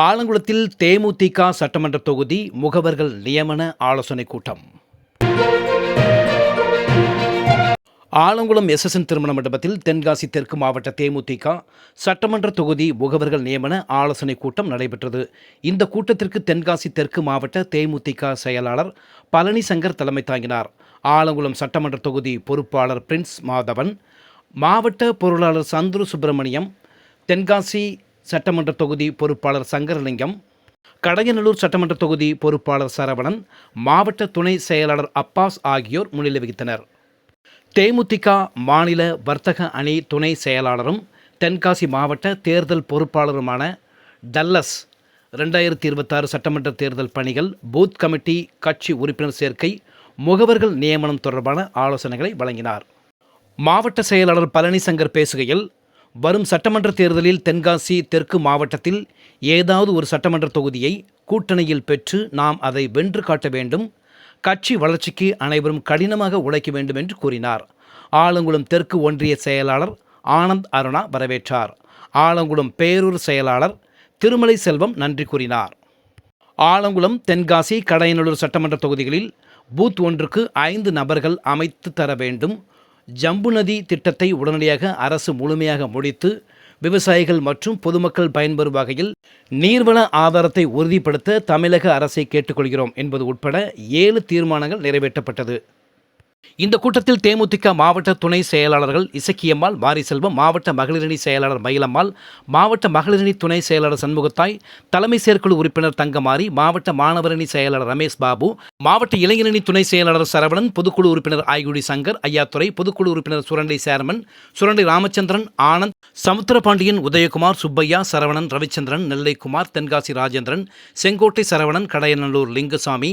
ஆலங்குளத்தில் தேமுதிக சட்டமன்ற தொகுதி முகவர்கள் நியமன ஆலோசனைக் கூட்டம். ஆலங்குளம் எஸ்எஸ்என் திருமண மண்டபத்தில் தென்காசி தெற்கு மாவட்ட தேமுதிக சட்டமன்ற தொகுதி முகவர்கள் நியமன ஆலோசனைக் கூட்டம் நடைபெற்றது. இந்த கூட்டத்திற்கு தென்காசி தெற்கு மாவட்ட தேமுதிக செயலாளர் பழனிசங்கர் தலைமை தாங்கினார். ஆலங்குளம் சட்டமன்ற தொகுதி பொறுப்பாளர் பிரின்ஸ் மாதவன் மாவட்ட பொருளாளர் சந்துரு சுப்பிரமணியம் தென்காசி சட்டமன்ற தொகுதி பொறுப்பாளர் சங்கரலிங்கம் கடையநல்லூர் சட்டமன்ற தொகுதி பொறுப்பாளர் சரவணன் மாவட்ட துணை செயலாளர் அப்பாஸ் ஆகியோர் முன்னிலை வகித்தனர். தேமுதிக மாநில வர்த்தக அணி துணை செயலாளரும் தென்காசி மாவட்ட தேர்தல் பொறுப்பாளருமான டல்லஸ் ரெண்டாயிரத்தி இருபத்தாறு சட்டமன்ற தேர்தல் பணிகள் பூத் கமிட்டி கட்சி உறுப்பினர் சேர்க்கை முகவர்கள் நியமனம் தொடர்பான ஆலோசனைகளை வழங்கினார். மாவட்ட செயலாளர் பழனிசங்கர் பேசுகையில் வரும் சட்டமன்ற தேர்தலில் தென்காசி தெற்கு மாவட்டத்தில் ஏதாவது ஒரு சட்டமன்ற தொகுதியை கூட்டணியில் பெற்று நாம் அதை வென்று காட்ட வேண்டும். கட்சி வளர்ச்சிக்கு அனைவரும் கடினமாக உழைக்க வேண்டும் என்று கூறினார். ஆலங்குளம் தெற்கு ஒன்றிய செயலாளர் ஆனந்த் அருணா வரவேற்றார். ஆலங்குளம் பேரூர் செயலாளர் திருமலை செல்வம் நன்றி கூறினார். ஆலங்குளம் தென்காசி கடையநல்லூர் சட்டமன்ற தொகுதிகளில் பூத் ஒன்றுக்கு ஐந்து நபர்கள் அமைத்து தர வேண்டும். ஜம்பு நதி திட்டத்தை உடனடியாக அரசு முழுமையாக முடித்து விவசாயிகள் மற்றும் பொதுமக்கள் பயன்பெறும் வகையில் நீர்வள ஆதாரத்தை உறுதிப்படுத்த தமிழக அரசை கேட்டுக்கொள்கிறோம் என்பது உட்பட ஏழு தீர்மானங்கள் நிறைவேற்றப்பட்டது. இந்த கூட்டத்தில் தேமுதிக மாவட்ட துணை செயலாளர்கள் இசக்கியம்மாள் மாரிசெல்வம் மாவட்ட மகளிரணி செயலாளர் மயிலம்மாள் மாவட்ட மகளிரணி துணை செயலாளர் சண்முகத்தாய் தலைமை செயற்குழு உறுப்பினர் தங்கமாரி மாவட்ட மாணவரணி செயலாளர் ரமேஷ் பாபு மாவட்ட இளைஞரணி துணை செயலாளர் சரவணன் பொதுக்குழு உறுப்பினர் ஆய்குடி சங்கர் ஐயாத்துறை பொதுக்குழு உறுப்பினர் Surandai chairman Surandai Ramachandran Anand Samuthirapandian Udhayakumar Subbiah Saravanan Ravichandran Nellaikumar Tenkasi Rajendran Sengottai Saravanan Kadayanallur Lingusamy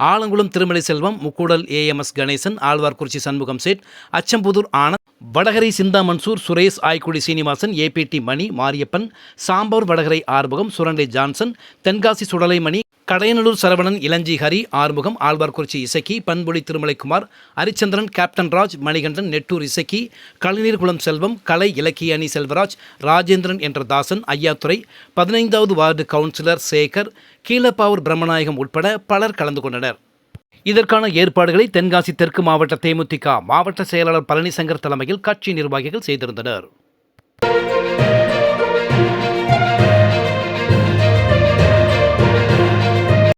Alangulam Thirumalai Selvam Mukkudal AMS Ganesan Alwarkurichi Shanmugam Sait Achampudur Anand Vadakarai Chintha Mansoor Suresh Aykudi Srinivasan ABD Mani Mariappan Sambavar Vadakarai ஆர்வகம் Surandai Johnson Tenkasi Sudalaimani Kadayanallur Saravanan Ilanji Hari Arumugam Alwarkurichi Isakki Panpozhi Thirumalaikumar Harichandran captain Raj Manikandan Nettur Isakki Kalaineerkulam Selvam கலை இலக்கிய அணி செல்வராஜ் ராஜேந்திரன் என்ற தாசன் ஐயாத்துறை பதினைந்தாவது ward councillor Sekar Keezhapavur Brahmanayagam உட்பட பலர் கலந்து கொண்டனர். இதற்கான ஏற்பாடுகளை தென்காசி தெற்கு மாவட்ட தேமுதிக மாவட்ட செயலாளர் பழனிசங்கர் தலைமையில் கட்சி நிர்வாகிகள் செய்திருந்தனர்.